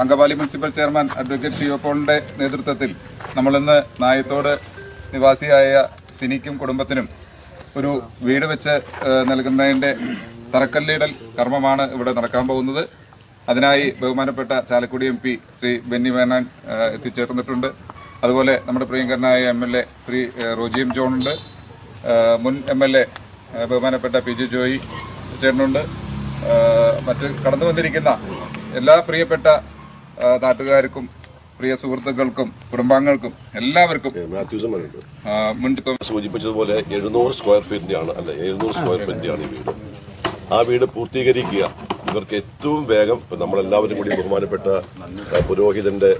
Angamaly municipal chairman advocate ഷിയോപോളിന്റെ നേതൃത്വത്തിൽ നമ്മളിന്ന് നായത്തോട് നിവാസിയായ സിനിക്കും കുടുംബത്തിനും ഒരു വീട് വെച്ച് നൽകുന്നതിന്റെ തറക്കല്ലിടൽ കർമ്മമാണ് ഇവിടെ നടക്കാൻ പോകുന്നത്. അതിനായി ബഹുമാനപ്പെട്ട ചാലക്കുടി എം ശ്രീ ബെന്നി മേനാൻ എത്തിച്ചേർന്നിട്ടുണ്ട്. അതുപോലെ നമ്മുടെ പ്രിയങ്കരനായ എം എൽ എ ശ്രീ റോജിയും ജോണുണ്ട് മുൻ എം എൽ എ ബഹുമാനപ്പെട്ട പി ജി ജോയി ചേട്ടനുണ്ട്. മറ്റ് കടന്നു വന്നിരിക്കുന്ന എല്ലാ പ്രിയപ്പെട്ട നാട്ടുകാർക്കും പ്രിയ സുഹൃത്തുക്കൾക്കും കുടുംബാംഗങ്ങൾക്കും എല്ലാവർക്കും സൂചിപ്പിച്ചതുപോലെ എഴുന്നൂറ് സ്ക്വയർ ഫീറ്റിന്റെ ആണ് അല്ലെ എഴുന്നൂറ് സ്ക്വയർ ഫീറ്റിന്റെ ആണ് ഈ വീട്. ആ വീട് പൂർത്തീകരിക്കുക. ഇവർക്ക് ഏറ്റവും വേഗം ഇപ്പം നമ്മളെല്ലാവരും കൂടി ബഹുമാനപ്പെട്ട പുരോഹിതന്റെ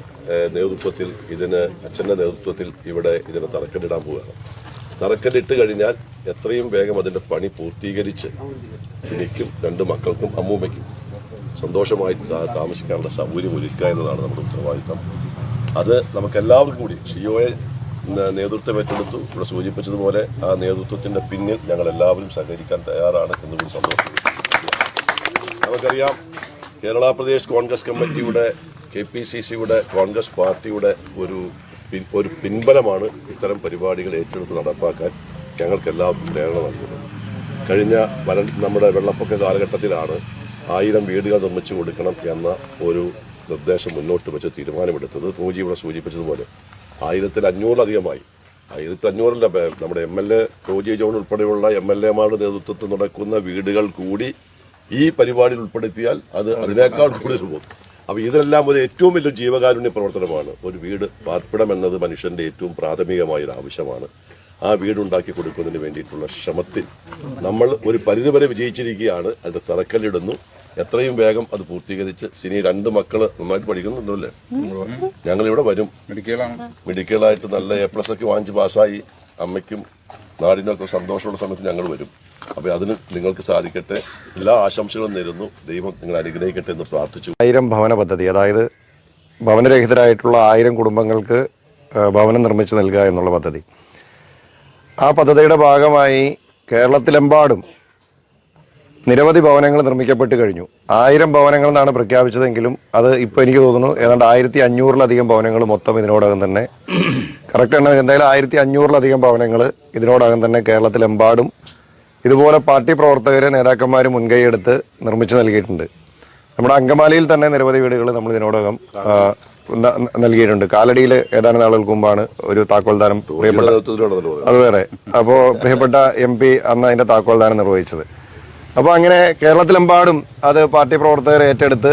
നേതൃത്വത്തിൽ ഇതിന് അച്ഛന്റെ നേതൃത്വത്തിൽ ഇവിടെ ഇതിന് തറക്കല്ലിടാൻ പോവുകയാണ്. തറക്കല്ലിട്ട് കഴിഞ്ഞാൽ എത്രയും വേഗം അതിന്റെ പണി പൂർത്തീകരിച്ച് സിനിക്കും രണ്ട് മക്കൾക്കും അമ്മൂമ്മയ്ക്കും സന്തോഷമായി താമസിക്കാനുള്ള സൗകര്യം ഒരുക്കുക എന്നതാണ് നമ്മുടെ ഉത്തരവാദിത്തം. അത് നമുക്കെല്ലാവർക്കും കൂടി ഷിയോയെ നേതൃത്വം ഏറ്റെടുത്തു. ഇവിടെ സൂചിപ്പിച്ചതുപോലെ ആ നേതൃത്വത്തിന്റെ പിന്നിൽ ഞങ്ങളെല്ലാവരും സഹകരിക്കാൻ തയ്യാറാണ് എന്നുകൂടി സന്തോഷം. നമുക്കറിയാം കേരള പ്രദേശ് കോൺഗ്രസ് കമ്മിറ്റിയുടെ കെ പി സി സിയുടെ കോൺഗ്രസ് പാർട്ടിയുടെ ഒരു ഒരു പിൻബലമാണ് ഇത്തരം പരിപാടികൾ ഏറ്റെടുത്ത് നടപ്പാക്കാൻ ഞങ്ങൾക്കെല്ലാവർക്കും പ്രേരണ നൽകുന്നത്. കഴിഞ്ഞ നമ്മുടെ വെള്ളപ്പൊക്ക കാലഘട്ടത്തിലാണ് ആയിരം വീടുകൾ നിർമ്മിച്ചു കൊടുക്കണം എന്ന ഒരു നിർദ്ദേശം മുന്നോട്ട് വെച്ച് തീരുമാനമെടുത്തത് പൂജി ഇവിടെ സൂചിപ്പിച്ചതുപോലെ ആയിരത്തിൽ അഞ്ഞൂറിലധികമായി ആയിരത്തി അഞ്ഞൂറിലെ നമ്മുടെ M L A Roji John ഉൾപ്പെടെയുള്ള എം എൽ എമാരുടെ നേതൃത്വത്തിൽ നടക്കുന്ന വീടുകൾ കൂടി ഈ പരിപാടിയിൽ ഉൾപ്പെടുത്തിയാൽ അത് അതിനേക്കാൾ കൂടുതൽ പോകും. അപ്പോൾ ഇതെല്ലാം ഒരു ഏറ്റവും വലിയ ജീവകാരുണ്യ പ്രവർത്തനമാണ്. ഒരു വീട് പാർപ്പിടം എന്നത് മനുഷ്യന്റെ ഏറ്റവും പ്രാഥമികമായ ഒരു ആവശ്യമാണ് ആ വീടുണ്ടാക്കി കൊടുക്കുന്നതിന് വേണ്ടിയിട്ടുള്ള ശ്രമത്തിൽ നമ്മൾ ഒരു പരിധിവരെ വിജയിച്ചിരിക്കുകയാണ്. അത് തറക്കല്ലിടുന്നു. എത്രയും വേഗം അത് പൂർത്തീകരിച്ച് സിനി രണ്ട് മക്കൾ നന്നായിട്ട് പഠിക്കുന്നുണ്ടല്ലേ? ഞങ്ങൾ ഇവിടെ വരും. മെഡിക്കലാണ്. മെഡിക്കലായിട്ട് നല്ല എ പ്ലസ് ഒക്കെ വാങ്ങിച്ച് പാസ്സായി. അമ്മയ്ക്കും നാടിനും ഒക്കെ സന്തോഷമുള്ള സമയത്ത് ഞങ്ങൾ വരും. അപ്പോൾ അതിന് നിങ്ങൾക്ക് സാധിക്കട്ടെ. എല്ലാ ആശംസകളും നേരുന്നു. ദൈവം നിങ്ങൾ അനുഗ്രഹിക്കട്ടെ എന്ന് പ്രാർത്ഥിച്ചു. ആയിരം ഭവന പദ്ധതി അതായത് ഭവനരഹിതരായിട്ടുള്ള ആയിരം കുടുംബങ്ങൾക്ക് ഭവനം നിർമ്മിച്ചു നൽകുക എന്നുള്ള പദ്ധതി. ആ പദ്ധതിയുടെ ഭാഗമായി കേരളത്തിലെമ്പാടും നിരവധി ഭവനങ്ങൾ നിർമ്മിക്കപ്പെട്ട് കഴിഞ്ഞു. ആയിരം ഭവനങ്ങൾ എന്നാണ് പ്രഖ്യാപിച്ചതെങ്കിലും അത് ഇപ്പോൾ എനിക്ക് തോന്നുന്നു ഏതാണ്ട് ആയിരത്തി അഞ്ഞൂറിലധികം ഭവനങ്ങൾ മൊത്തം ഇതിനോടകം തന്നെ കറക്റ്റ് എണ്ണം എന്തായാലും ആയിരത്തി അഞ്ഞൂറിലധികം ഭവനങ്ങൾ ഇതിനോടകം തന്നെ കേരളത്തിലെമ്പാടും ഇതുപോലെ പാർട്ടി പ്രവർത്തകരെ നേതാക്കന്മാർ മുൻകൈയെടുത്ത് നിർമ്മിച്ചു നൽകിയിട്ടുണ്ട്. നമ്മുടെ അങ്കമാലിയിൽ തന്നെ നിരവധി വീടുകൾ നമ്മൾ ഇതിനോടകം നൽകിയിട്ടുണ്ട്. കാലടിയിൽ ഏതാനും നാളുകൾക്ക് മുമ്പാണ് ഒരു താക്കോൽദാനം പ്രിയപ്പെട്ട അത് വേറെ. അപ്പോൾ പ്രിയപ്പെട്ട എം പി അന്ന് അതിന്റെ താക്കോൽദാനം നിർവഹിച്ചത്. അപ്പോൾ അങ്ങനെ കേരളത്തിലെമ്പാടും അത് പാർട്ടി പ്രവർത്തകർ ഏറ്റെടുത്ത്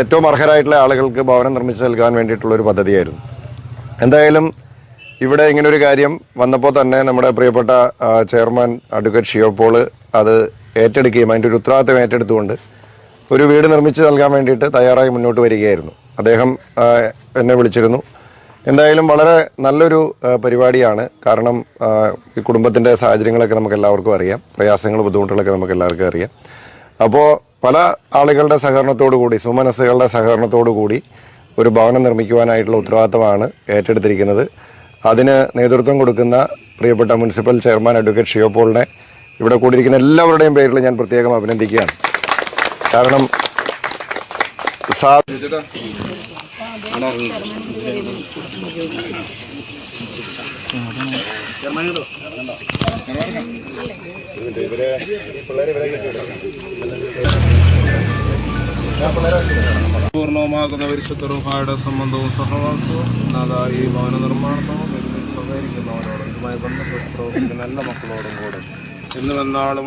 ഏറ്റവും അർഹരായിട്ടുള്ള ആളുകൾക്ക് ഭവനം നിർമ്മിച്ചു നൽകാൻ വേണ്ടിയിട്ടുള്ള ഒരു പദ്ധതിയായിരുന്നു. എന്തായാലും ഇവിടെ ഇങ്ങനെ ഒരു കാര്യം വന്നപ്പോൾ തന്നെ നമ്മുടെ പ്രിയപ്പെട്ട ചെയർമാൻ അഡ്വക്കേറ്റ് ഷിയോപ്പോൾ അത് ഏറ്റെടുക്കുകയും അതിന്റെ ഒരു ഉത്തരവാദിത്തം ഏറ്റെടുത്തുകൊണ്ട് ഒരു വീട് നിർമ്മിച്ച് നൽകാൻ വേണ്ടിയിട്ട് തയ്യാറായി മുന്നോട്ട് വരികയായിരുന്നു. അദ്ദേഹം എന്നെ വിളിച്ചിരുന്നു. എന്തായാലും വളരെ നല്ലൊരു പരിപാടിയാണ്. കാരണം ഈ കുടുംബത്തിന്റെ സാഹചര്യങ്ങളൊക്കെ നമുക്ക് എല്ലാവർക്കും അറിയാം. പ്രയാസങ്ങൾ ബുദ്ധിമുട്ടുകളൊക്കെ നമുക്ക് എല്ലാവർക്കും അറിയാം. അപ്പോൾ പല ആളുകളുടെ സഹകരണത്തോടു കൂടി സുമനസ്സുകളുടെ സഹകരണത്തോടു കൂടി ഒരു ഭവനം നിർമ്മിക്കുവാനായിട്ടുള്ള ഉത്തരവാദിത്തമാണ് ഏറ്റെടുത്തിരിക്കുന്നത്. അതിന് നേതൃത്വം കൊടുക്കുന്ന പ്രിയപ്പെട്ട മുനിസിപ്പൽ ചെയർമാൻ അഡ്വക്കേറ്റ് ഷിയോപോളിനെ ഇവിടെ കൂടിയിരിക്കുന്ന എല്ലാവരുടെയും പേരിൽ ഞാൻ പ്രത്യേകം അഭിനന്ദിക്കുകയാണ്. കാരണം പൂർണവുമാകുന്ന പരിശുദ്ധ റുഹായുടെ സംബന്ധവും സഹവാസവും അതായി ഈ ഭവന നിർമ്മാണത്തോടും ഇതിൽ സഹകരിക്കുന്നവരോടും ഇതുമായി ബന്ധപ്പെട്ട് പ്രവർത്തിക്കുന്ന എല്ലാ മക്കളോടും കൂടെ ഇന്നും എന്നാളും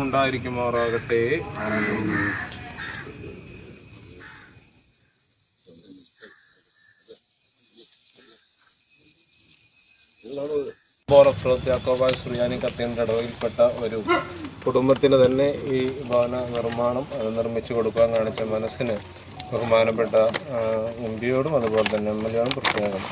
ഉണ്ടായിരിക്കുമാറാകട്ടെ യാക്കോബായ സുറിയാനി കത്തിയന്റെ ഇടവയിൽപ്പെട്ട ഒരു കുടുംബത്തിന് തന്നെ ഈ ഭവന നിർമ്മാണം നിർമ്മിച്ചു കൊടുക്കാൻ കാണിച്ച മനസ്സിന് ബഹുമാനപ്പെട്ട എം പിയോടും അതുപോലെ തന്നെ എം എൽ എയോടും പ്രത്യേകം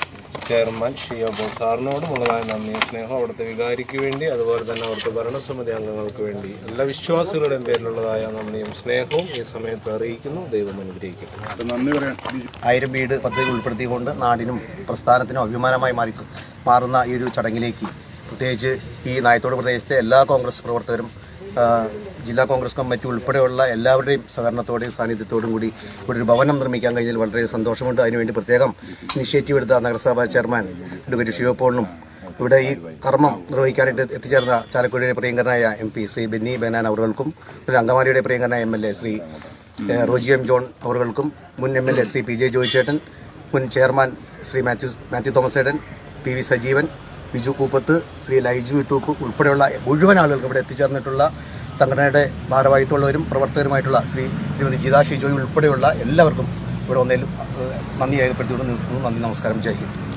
ചെയർമാൻ ഷിയോബോ സാറിനോടും ഉള്ളതായ നന്ദിയും സ്നേഹം അവിടുത്തെ വികാരിക്ക് വേണ്ടി അതുപോലെ തന്നെ അവിടുത്തെ ഭരണസമിതി അംഗങ്ങൾക്ക് വേണ്ടി എല്ലാ വിശ്വാസികളുടെയും പേരിലുള്ളതായ നന്ദിയും സ്നേഹവും ഈ സമയത്ത് അറിയിക്കുന്നു. ദൈവം അത് നന്ദി പറയാൻ. ആയിരം വീട് പദ്ധതി ഉൾപ്പെടുത്തിക്കൊണ്ട് നാടിനും പ്രസ്ഥാനത്തിനും അഭിമാനമായി മാറി മാറുന്ന ഈ ഒരു ചടങ്ങിലേക്ക് പ്രത്യേകിച്ച് ഈ നായത്തോട് പ്രദേശത്തെ എല്ലാ കോൺഗ്രസ് പ്രവർത്തകരും ജില്ലാ കോൺഗ്രസ് കമ്മിറ്റി ഉൾപ്പെടെയുള്ള എല്ലാവരുടെയും സഹകരണത്തോടെയും സാന്നിധ്യത്തോടും കൂടി ഇവിടെ ഒരു ഭവനം നിർമ്മിക്കാൻ കഴിഞ്ഞതിൽ വളരെ സന്തോഷമുണ്ട്. അതിനുവേണ്ടി പ്രത്യേകം ഇനിഷ്യേറ്റീവ് എടുത്ത നഗരസഭാ ചെയർമാൻ അഡ്വക്കേറ്റ് ശിവപോളിനും ഇവിടെ ഈ കർമ്മം നിർവഹിക്കാനായിട്ട് എത്തിച്ചേർന്ന ചാലക്കുടിയുടെ പ്രിയങ്കരനായ എം പി ശ്രീ ബെന്നി ബെനാൻ അവറുകൾക്കും ഒരു അങ്കമാലിയുടെ പ്രിയങ്കരനായ M L A Shri Roji M John അവറുകൾക്കും മുൻ M L A Shri P J ജോയിച്ചേട്ടൻ മുൻ ചെയർമാൻ ശ്രീ മാത്യു മാത്യു തോമസ് ഏട്ടൻ പി വി സജീവൻ ബിജു കൂപ്പത്ത് ശ്രീ ലൈജു ഇട്ടൂപ്പ് ഉൾപ്പെടെയുള്ള മുഴുവൻ ആളുകൾക്ക് ഇവിടെ എത്തിച്ചേർന്നിട്ടുള്ള സംഘടനയുടെ ഭാരവാഹിത്വമുള്ളവരും പ്രവർത്തകരുമായിട്ടുള്ള ശ്രീ ശ്രീമതി ജിതാ ഷിജോയി ഉൾപ്പെടെയുള്ള എല്ലാവർക്കും ഇവിടെ ഒന്നേലും നന്ദി രേഖപ്പെടുത്തിക്കൊണ്ട് നിൽക്കുന്നു. നന്ദി നമസ്കാരം. ജയ് ഹിന്ദ്.